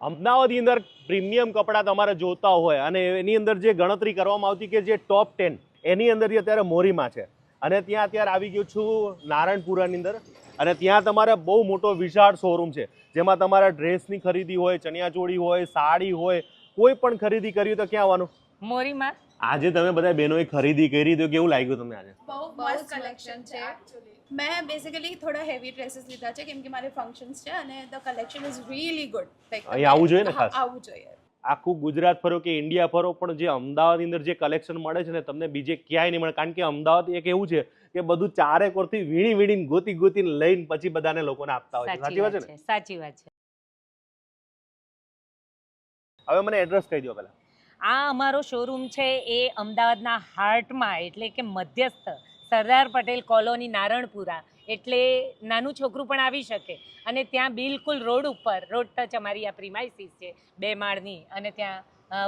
અમદાવાદની અંદર પ્રીમિયમ કપડાં તમારે જોતા હોય અને એની અંદર જે ગણતરી કરવામાં આવતી કે જે ટોપ ટેન એની અંદર જે અત્યારે મોરીમાં છે. અને ત્યાં અત્યારે આવી ગયો છું નારાયણપુરાની અંદર. અને ત્યાં તમારે બહુ મોટો વિશાળ શોરૂમ છે. જેમાં તમારે ડ્રેસની ખરીદી હોય ચણિયાચોળી હોય સાડી હોય કોઈ પણ ખરીદી કરી હોય તો ક્યાં આવવાનું? મોરીમાં. આજે તમે બધા બહેનોએ ખરીદી કરી તો કેવું લાગ્યું તમને આજે? બહુ મસ્ત કલેક્શન છે. મેં બેસિકલી થોડા હેવી ડ્રેસીસ લીધા છે કેમ કે મારે ફંક્શન્સ છે અને the collection is really good અહીં આવવું જોઈએ ને ખાસ? આવવું જોઈએ. આખું ગુજરાત ફરો કે ઇન્ડિયા ફરો પણ જે અમદાવાદની અંદર જે કલેક્શન મળે છે ને તમને બીજે ક્યાંય નહીં મળે. કારણ કે અમદાવાદ એક એવું છે કે બધું ચારે કોરથી વીણી વીણીને ગોતી ગોતીને લઈને પછી બધાને લોકોને આપતા હોય છે. સાચી સાચી વાત છે ને? સાચી વાત છે. હવે મને એડ્રેસ કહી દો પહેલા. આ અમારો શોરૂમ છે એ અમદાવાદના હાર્ટમાં એટલે કે મધ્યસ્થ. સરદાર પટેલ કોલોની નારણપુરા. એટલે નાનું છોકરું પણ આવી શકે. અને ત્યાં બિલકુલ રોડ ઉપર રોડ ટચ અમારી આ પ્રિમાઇસીસ છે બે માળની. અને ત્યાં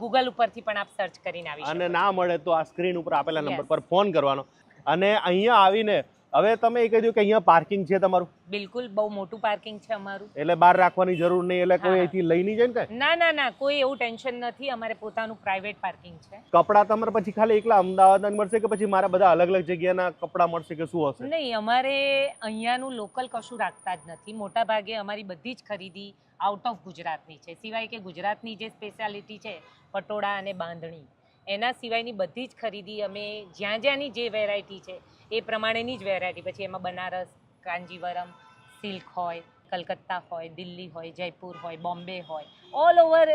ગૂગલ ઉપરથી પણ આપ સર્ચ કરીને આવી અને ના મળે તો આ સ્ક્રીન ઉપર આપેલા નંબર પર ફોન કરવાનો. અને અહીંયા આવીને હવે તમે એ કહી કે અહીંયા પાર્કિંગ છે તમારું? બિલકુલ બહુ મોટું પાર્કિંગ છે અમારું. એટલે બહાર રાખવાની જરૂર નહીં એટલે કોઈ અહીંથી લઈ નહીં જાય ને ના ના ના કોઈ એવું ટેન્શન નથી. અમારે પોતાનું પ્રાઇવેટ પાર્કિંગ છે. કપડાં તમારે પછી ખાલી એકલા અમદાવાદના મળશે કે પછી મારા બધા અલગ અલગ જગ્યાના કપડાં મળશે કે શું હશે? નહીં અમારે અહીંયાનું લોકલ કશું રાખતા જ નથી. મોટા ભાગે અમારી બધી જ ખરીદી આઉટ ઓફ ગુજરાતની છે. સિવાય કે ગુજરાતની જે સ્પેશિયાલિટી છે પટોળા અને બાંધણી એના સિવાયની બધી જ ખરીદી અમે જ્યાં જ્યાંની જે વેરાયટી છે એ પ્રમાણેની જ વેરાયટી પછી એમાં બનારસ કાંજીવરમ સિલ્ક હોય કલકત્તા હોય દિલ્હી હોય જયપુર હોય બોમ્બે હોય. ઓલ ઓવર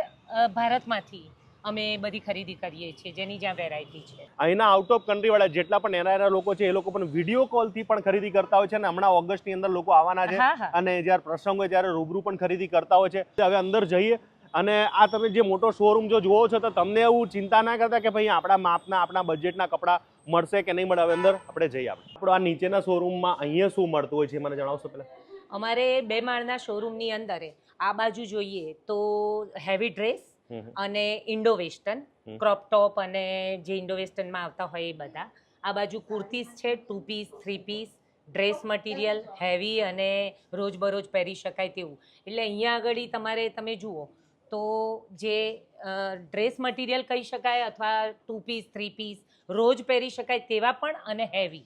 ભારતમાંથી અમે બધી ખરીદી કરીએ છીએ. જેની જ્યાં વેરાયટી છે. અહીંના આઉટ ઓફ કન્ટ્રી વાળા જેટલા પણ એનઆઈઆર લોકો છે એ લોકો પણ વીડિયો કોલથી પણ ખરીદી કરતા હોય છે અને હમણાં ઓગસ્ટની અંદર લોકો આવવાના છે. અને જ્યારે પ્રસંગ હોય ત્યારે રૂબરૂ પણ ખરીદી કરતા હોય છે. હવે અંદર જઈએ અને આ તમે જે મોટો શોરૂમ જો જુઓ છો તો તમને એવું ચિંતા ના કરતા કે ભાઈ આપણા માપના આપણા બજેટના કપડાં મળશે કે નહીં મળે? હવે અંદર આપણે જઈએ આપણે આપણો આ નીચેના શોરૂમમાં અહીંયા શું મળતું હોય છે મને જણાવશો પહેલાં? અમારે બે માળના શોરૂમની અંદર આ બાજુ જોઈએ તો હેવી ડ્રેસ અને ઇન્ડો વેસ્ટર્ન. ક્રોપ ટોપ અને જે ઇન્ડો વેસ્ટર્નમાં આવતા હોય એ બધા. આ બાજુ કુર્તીઝ છે two piece three piece dress material heavy અને રોજબરોજ પહેરી શકાય તેવું. એટલે અહીંયા આગળ તમારે તમે જુઓ તો જે ડ્રેસ મટીરિયલ કહી શકાય અથવા ટુ પીસ થ્રી પીસ રોજ પહેરી શકાય તેવા પણ અને હેવી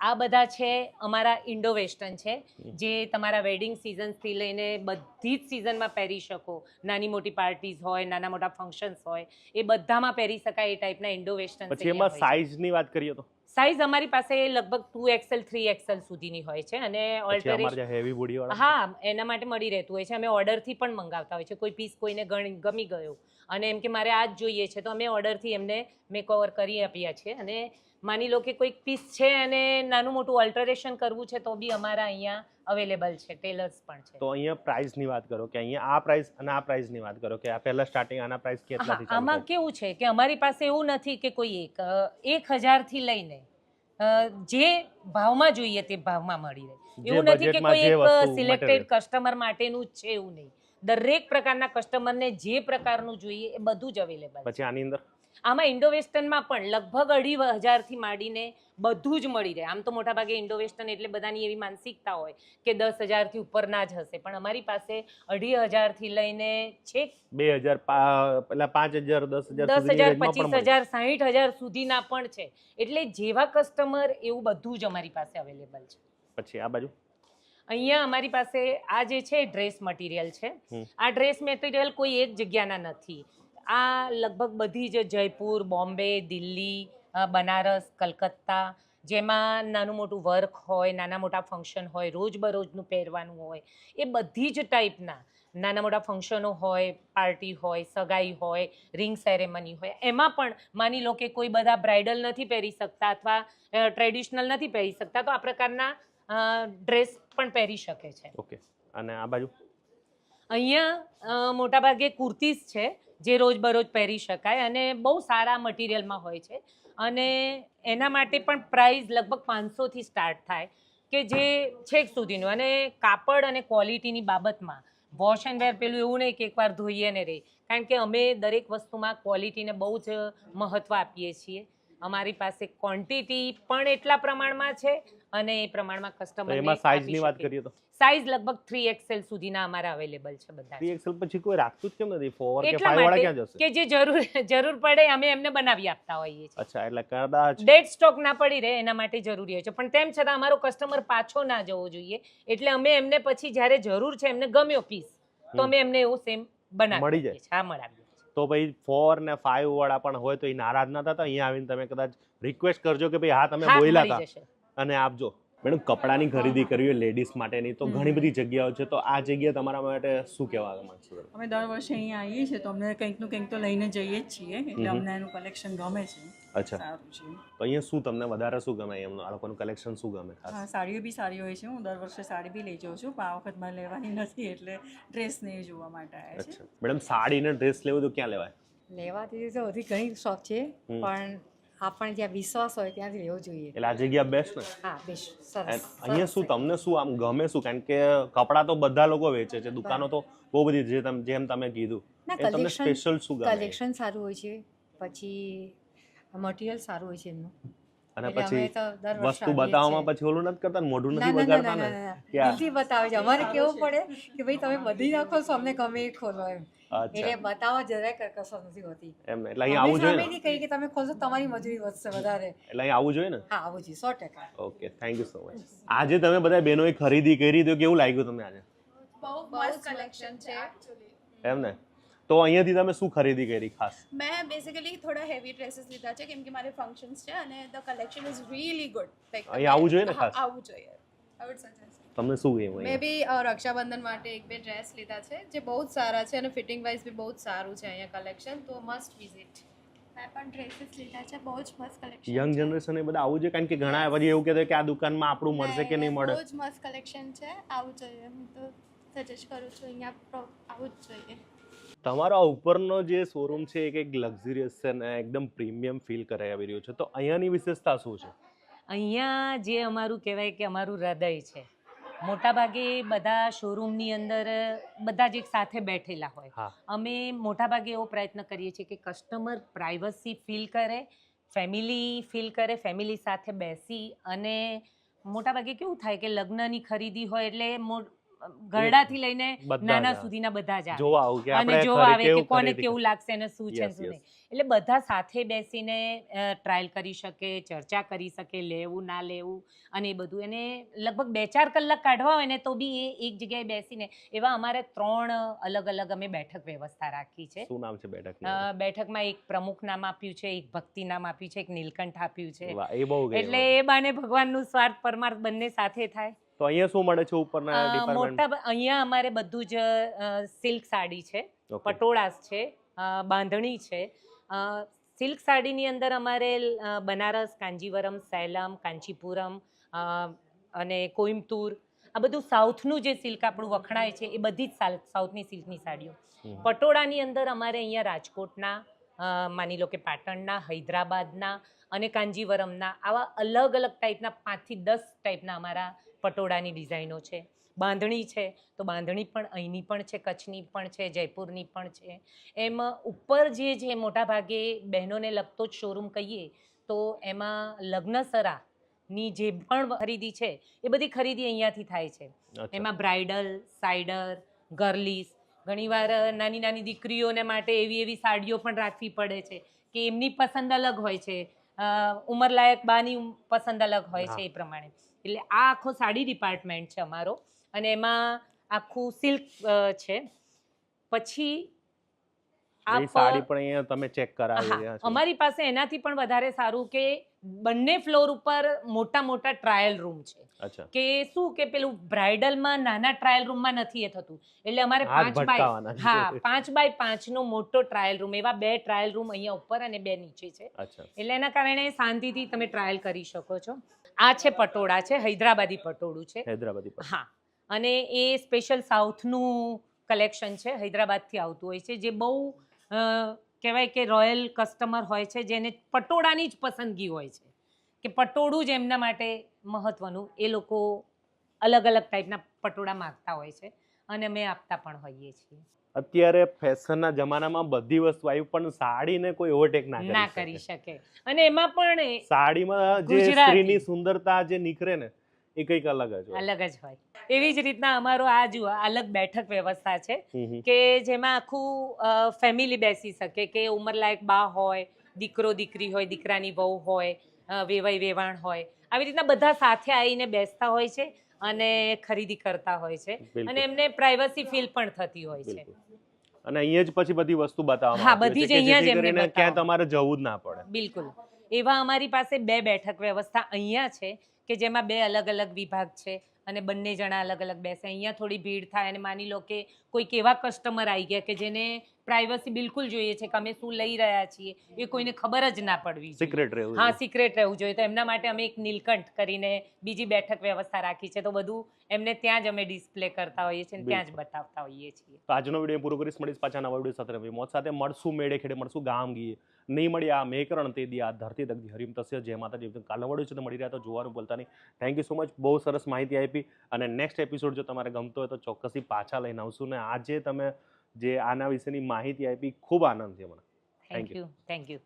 આ બધા છે અમારા ઇન્ડો વેસ્ટર્ન છે જે તમારા વેડિંગ સિઝન્સથી લઈને બધી જ સિઝનમાં પહેરી શકો. નાની મોટી પાર્ટીઝ હોય નાના મોટા ફંક્શન્સ હોય એ બધામાં પહેરી શકાય એ ટાઈપના ઇન્ડો વેસ્ટર્ન પછી એમાં સાઇઝની વાત કરીએ તો? સાઇઝ અમારી પાસે લગભગ ટુ એક્સેલ થ્રી એક્સેલ સુધીની હોય છે અને ઓલ્ટરેશન હેવી બોડી હા એના માટે મળી રહેતું હોય છે. અમે ઓર્ડરથી પણ મંગાવતા હોય છે. કોઈ પીસ કોઈને ગમી ગયો. અને એમ કે મારે આ જ જોઈએ છે તો અમે ઓર્ડરથી એમને મેકઓવર કરી આપ્યા છે. અને માની લો કે કોઈક પીસ છે અને નાનું મોટું ઓલ્ટરેશન કરવું છે તો બી અમારા અહીંયા અવેલેબલ છે ટેલર્સ પણ છે. તો અહીંયા પ્રાઇસની વાત કરો કે અહીંયા આ પ્રાઇસ અને આ પ્રાઇસની વાત કરો કે આ પહેલા સ્ટાર્ટિંગ આના પ્રાઇસ કેટલાથી ચાલુ આમાં કેવું છે કે અમારી પાસે એવું નથી કે કોઈ એક એક હજારથી લઈને જે ભાવમાં જોઈએ તે ભાવમાં મળી રહે. એવું નથી કે કોઈ એક સિલેક્ટેડ કસ્ટમર માટેનું છે એવું નહીં. દરેક પ્રકારના કસ્ટમરને જે પ્રકારનું જોઈએ એ બધું જ અવેલેબલ છે. પછી આની અંદર? આમાં ઇન્ડો વેસ્ટર્નમાં પણ લગભગ અઢી હજારથી માંડીને બધું જ મળી રહે. આમ તો મોટાભાગે ઇન્ડો વેસ્ટર્ન એટલે બધાની એવી માનસિકતા હોય કે દસ હજારથી ઉપરના જ હશે. પણ અમારી પાસે અઢી હજારથી લઈને છેક બે હજાર પેલા પાંચ હજાર દસ હજાર દસ હજાર પચીસ હજાર સાહીઠ હજાર સુધીના પણ છે. એટલે જેવા કસ્ટમર એવું બધું જ અમારી પાસે અવેલેબલ છે. પછી આ બાજુ? અહીંયા અમારી પાસે આ જે છે ડ્રેસ મટીરિયલ છે. આ ડ્રેસ મટીરિયલ કોઈ એક જગ્યાના નથી. આ લગભગ બધી જ જયપુર બોમ્બે દિલ્હી બનારસ કલકત્તા જેમાં નાનું મોટું વર્ક હોય નાના મોટા ફંક્શન હોય રોજબરોજનું પહેરવાનું હોય એ બધી જ ટાઈપના નાના મોટા ફંક્શનો હોય પાર્ટી હોય સગાઈ હોય રિંગ સેરેમની હોય એમાં પણ માની લો કે કોઈ બધા બ્રાઇડલ નથી પહેરી શકતા અથવા ટ્રેડિશનલ નથી પહેરી શકતા તો આ પ્રકારના ડ્રેસ પણ પહેરી શકે છે. ઓકે. અને આ બાજુ? અહીંયા મોટાભાગે કુર્તીઝ છે જે રોજબરોજ પહેરી શકાય અને બહુ સારા મટીરિયલમાં હોય છે. અને એના માટે પણ પ્રાઇસ લગભગ પાંચસોથી સ્ટાર્ટ થાય કે જે છેક સુધીનું. અને કાપડ અને ક્વોલિટીની બાબતમાં વોશ એન્ડ વેર પેલું એવું નહીં કે એકવાર ધોઈએ ને રહે કારણ કે અમે દરેક વસ્તુમાં ક્વોલિટીને બહુ જ મહત્ત્વ આપીએ છીએ. અમારી પાસે ક્વોન્ટિટી પણ એટલા પ્રમાણમાં છે અને એ પ્રમાણમાં કસ્ટમર એમાં સાઇઝની વાત કરીએ તો? સાઈઝ લગભગ 3 એક્સેલ સુધીના અમારા અવેલેબલ છે બધા 3 એક્સેલ પછી કોઈ રાખતું જ કેમ નથી? 4 કે 5 વાળા ક્યાં જશે? કે જે જરૂર જરૂર પડે અમે એમને બનાવી આપતા હોઈએ છીએ. અચ્છા એટલે કદાચ ડેડ સ્ટોક ના પડી રહે એના માટે જરૂરી હોય છે. પણ તેમ છતાં અમારો કસ્ટમર પાછો ના જવો જોઈએ. એટલે અમે એમને પછી જ્યારે જરૂર છે એમને ગમ્યો પીસ તો અમે એમને એવું સેમ બનાવી મળી જાય. હા મળાવીએ. તો ભાઈ ફોર ને ફાઈવ વાળા પણ હોય તો એ નારાજ ના થતા. અહીંયા આવીને તમે કદાચ રિક્વેસ્ટ કરજો કે ભાઈ હા તમે બોલ્યા હતા અને આપજો મેડમ કપડાની ખરીદી કરવી હોય લેડીઝ માટેની તો ઘણી બધી જગ્યાઓ છે. તો આ જગ્યા તમારા માટે શું કહેવા માંગશો અમે દર વર્ષે અહીંયા આવીએ છીએ તો અમને કંઈકનું કંઈક તો લઈને જઈએ જ છીએ. એટલે અમને એનું કલેક્શન ગમે છે. અચ્છા. સારું છે. તો અહીંયા શું તમને વધારે શું ગમે? એમનું આ લોકોનું કલેક્શન શું ગમે હા સાડીઓ બી સારી હોય છે. હું દર વર્ષે સાડી બી લઈ જાઉં છું પણ આ વખત મારે લેવાની નથી એટલે ડ્રેસ ને એ જોવા માટે આવ્યા છે મેડમ સાડી ને ડ્રેસ લેવું તો ક્યાં લેવાય? લેવાથી તો હજી ઘણી શોખ છે પણ જ્યાં વિશ્વાસ હોય ત્યાંથી લેવો જોઈએ. એટલે આ જગ્યા બેસ્ટ ને હા બેસ્ટ સરસ. અહીંયા શું તમને શું આમ ગમે શું? કારણ કે કપડાં તો બધા લોકો વેચે છે દુકાનો તો બહુ બધી જે તમે જેમ તમે કીધું. એ તમને સ્પેશિયલ શું ગમે? કલેક્શન સારું હોય છે પછી મટીરિયલ સારું હોય છે એમનું. અને પછી વસ્તુ બતાવવામાં પછી ઓલું નથી કરતા મોઢું નથી બગાડતા ને દિલથી બતાવે છે અમારે કેવું પડે કે ભાઈ તમે બધી નાખો છો અમને ગમે એ ખોલો એમ. એટલે બતાવવા જરાય કરકસર નથી હોતી. એમ એટલે અહીં આવવું જોઈએ ને? સામેથી કહીએ કે તમે ખોલશો તમારી મજૂરી વધશે વધારે. એટલે અહીં આવવું જોઈએ ને? હા આવું જોઈએ સો ટકા. Okay thank you so much આજે તમે બધા બહેનોએ ખરીદી કરી તો કેવું લાગ્યું તમને આજે? બહુ મસ્ત કલેક્શન છે એમ ને? તો અહીંયાથી તમે શું ખરીદી કરી ખાસ? મેં બેસિકલી થોડા હેવી ડ્રેસીસ લીધા છે કેમ કે મારે ફંક્શન્સ છે અને the collection is really good અહીં આવવું જોઈએ ને ખાસ? આવવું જોઈએ. આઈ વુડ સજેસ્ટ તમને શું ગયું મેં બી રક્ષાબંધન માટે એક બે ડ્રેસ લીધા છે જે બહુ જ સારા છે અને ફિટિંગ વાઇઝ બી બહુ જ સારું છે અહીંયા કલેક્શન તો મસ્ટ વિઝિટ મેં પણ ડ્રેસીસ લીધા છે બહુ જ મસ્ત કલેક્શન યંગ જનરેશન એ બધા આવું જોઈએ કારણ કે ઘણા પછી એવું કહેતા કે આ દુકાનમાં આપણું મળશે કે નહીં મળે? બહુ જ મસ્ત કલેક્શન છે આવું જોઈએ. હું તો સજેસ્ટ કરું છું અહીંયા આવું જ જોઈએ. તમારો આ ઉપરનો જે શોરૂમ છે એ કંઈક લક્ઝરિયસ છે ને એકદમ પ્રીમિયમ ફીલ કરાવી રહ્યો છે તો અહીંયાની વિશેષતા શું છે? અહીંયા જે અમારું કહેવાય કે અમારું હૃદય છે મોટાભાગે બધા શોરૂમની અંદર બધા જ એક સાથે બેઠેલા હોય. અમે મોટાભાગે એવો પ્રયત્ન કરીએ છીએ કે કસ્ટમર પ્રાઇવસી ફીલ કરે ફેમિલી ફીલ કરે ફેમિલી સાથે બેસી અને મોટાભાગે કેવું થાય કે લગ્નની ખરીદી હોય એટલે ઘરડાથી લઈને નાના સુધીના બધા જ જોવા આવું કે અને જો જોવા આવે કે કોને કેવું લાગશે અને શું છે શું નહીં. એટલે બધા સાથે બેસીને ટ્રાયલ કરી શકે ચર્ચા કરી શકે લેવું ના લેવું અને એ બધું. એને લગભગ બે ચાર કલાક કાઢવા હોય ને તો બી એ એક જગ્યાએ બેસીને એવા અમારે ત્રણ અલગ અલગ અમે બેઠક વ્યવસ્થા રાખી છે. શું નામ છે બેઠક બેઠકમાં એક પ્રમુખ નામ આપ્યું છે એક ભક્તિ નામ આપ્યું છે એક નીલકંઠ આપ્યું છે. એટલે એ બાને ભગવાનનું સ્વાર્થ પરમાર્થ બંને સાથે થાય. તો અહીંયા શું મળે છે ઉપરના ડિપાર્ટમેન્ટ મોટા અહીંયા અમારે બધું જ સિલ્ક સાડી છે પટોળાસ છે બાંધણી છે. સિલ્ક સાડીની અંદર અમારે બનારસ કાંજીવરમ સેલમ કાંચીપુરમ અને કોઇમ્બતુર આ બધું સાઉથનું જે સિલ્ક આપણું વખણાય છે એ બધી જ સાઉથની સિલ્કની સાડીઓ. પટોળાની અંદર અમારે અહીંયા રાજકોટના માની લો કે પાટણના હૈદરાબાદના અને કાંજીવરમના આવા અલગ અલગ ટાઈપના પાંચથી દસ ટાઈપના અમારા પટોળાની ડિઝાઇનો છે બાંધણી છે તો બાંધણી પણ અહીંની પણ છે કચ્છની પણ છે જયપુરની પણ છે. એમ ઉપર જે જે મોટાભાગે બહેનોને લગતો જ શોરૂમ કહીએ તો એમાં લગ્નસરાની જે પણ ખરીદી છે એ બધી ખરીદી અહીંયાથી થાય છે. એમાં બ્રાઇડલ સાઇડર ગર્લીસ ઘણીવાર નાની નાની દીકરીઓને માટે એવી એવી સાડીઓ પણ રાખવી પડે છે કે એમની પસંદ અલગ હોય છે ઉંમરલાયક બાની પસંદ અલગ હોય છે એ પ્રમાણે. એટલે આ આખો સાડી ડિપાર્ટમેન્ટ છે અમારો. અને એમાં આખું સિલ્ક છે. પછી આ સાડી પણ અહીંયા તમે ચેક કરાવી હા, રહ્યા છો. અમારી પાસે એનાથી પણ વધારે સારું કે બંને ફ્લોર ઉપર મોટા મોટા ટ્રાયલ રૂમ છે. કે શું કે પેલું બ્રાઇડલમાં નાના ટ્રાયલ રૂમમાં નથી એ થતું. એટલે અમારે પાંચ બાય હા પાંચ બાય પાંચનો મોટો ટ્રાયલ રૂમ એવા બે ટ્રાયલ રૂમ અહીંયા ઉપર અને બે નીચે છે. એટલે એના કારણે શાંતિથી તમે ટ્રાયલ કરી શકો છો. આ છે પટોળા છે હૈદરાબાદી પટોળું છે. હૈદરાબાદી હા અને એ સ્પેશિયલ સાઉથનું કલેક્શન છે હૈદરાબાદથી આવતું હોય છે જે બહુ કહેવાય કે રોયલ કસ્ટમર હોય છે જેને પટોળાની જ પસંદગી હોય છે. કે પટોળું જ એમના માટે મહત્વનું એ લોકો અલગ અલગ ટાઈપના પટોળા માગતા હોય છે અને અમે આપતા પણ હોઈએ છીએ. અત્યારે ફેશનના જમાનામાં બધી વસ્તુ આવી પણ સાડીને કોઈ ઓવરટેક ના ના કરી શકે. અને એમાં પણ સાડીમાં જે સ્ત્રીની સુંદરતા જે નીકળે ને એ કંઈક અલગ જ અલગ જ હોય. એવી જ રીતના અમારો આ જુઓ અલગ બેઠક વ્યવસ્થા છે. કે જેમાં આખું ફેમિલી બેસી શકે કે ઉંમરલાયક બા હોય દીકરો દીકરી હોય દીકરાની વહુ હોય વેવાઈ વેવાણ હોય. આવી રીતના બધા સાથે આવીને બેસતા હોય છે. અને ખરીદી કરતા હોય છે. અને એમને પ્રાઇવસી ફીલ પણ થતી હોય છે. અને અહીંયા જ પછી બધી વસ્તુ બતાવવામાં હા, બધી જ અહીંયા જ એમને ક્યાં તમારે જવું જ ના પડે. બિલકુલ. એવા અમારી પાસે બે બેઠક વ્યવસ્થા અહીંયા છે કે જેમાં બે અલગ અલગ વિભાગ છે અને બંને જણા અલગ અલગ બેસે. અહીંયા થોડી ભીડ થાય અને માની લો કે કોઈક એવા કસ્ટમર આવી ગયા કે જેને પ્રાઇવસી બિલકુલ જોઈએ છે કે અમે શું લઈ રહ્યા છીએ એ કોઈને ખબર જ ના પડવી સિક્રેટ રહેવું હા સિક્રેટ રહેવું જોઈએ. તો એમના માટે અમે એક નીલકંઠ કરીને બીજી બેઠક વ્યવસ્થા રાખી છે. તો બધું એમને ત્યાં જ અમે ડિસ્પ્લે કરતા હોઈએ છીએ ત્યાં જ બતાવતા હોઈએ છીએ. તો આજનો વીડિયો પૂરો કરીશ. મળીશ પાછા નવા વીડિયો સાથે મોત સાથે મળશું મેળે ખેડે મળશું ગામ ગીએ. નહીં મળ્યા મેકરણ તે દી આ ધરતી તક હરિમ તસ્ય. જે માતાજી. કાલનો વીડિયો છે તો મળી રહ્યા તો જોવાનું બોલતા નહીં થેન્ક યુ સો મચ બહુ સરસ માહિતી આપી. અને નેક્સ્ટ એપિસોડ જો તમારે ગમતો હોય તો ચોક્કસથી પાછા લઈને આવશું ને આજે તમે જે આના વિશેની માહિતી આપી, ખૂબ આનંદ છે મને. Thank you thank you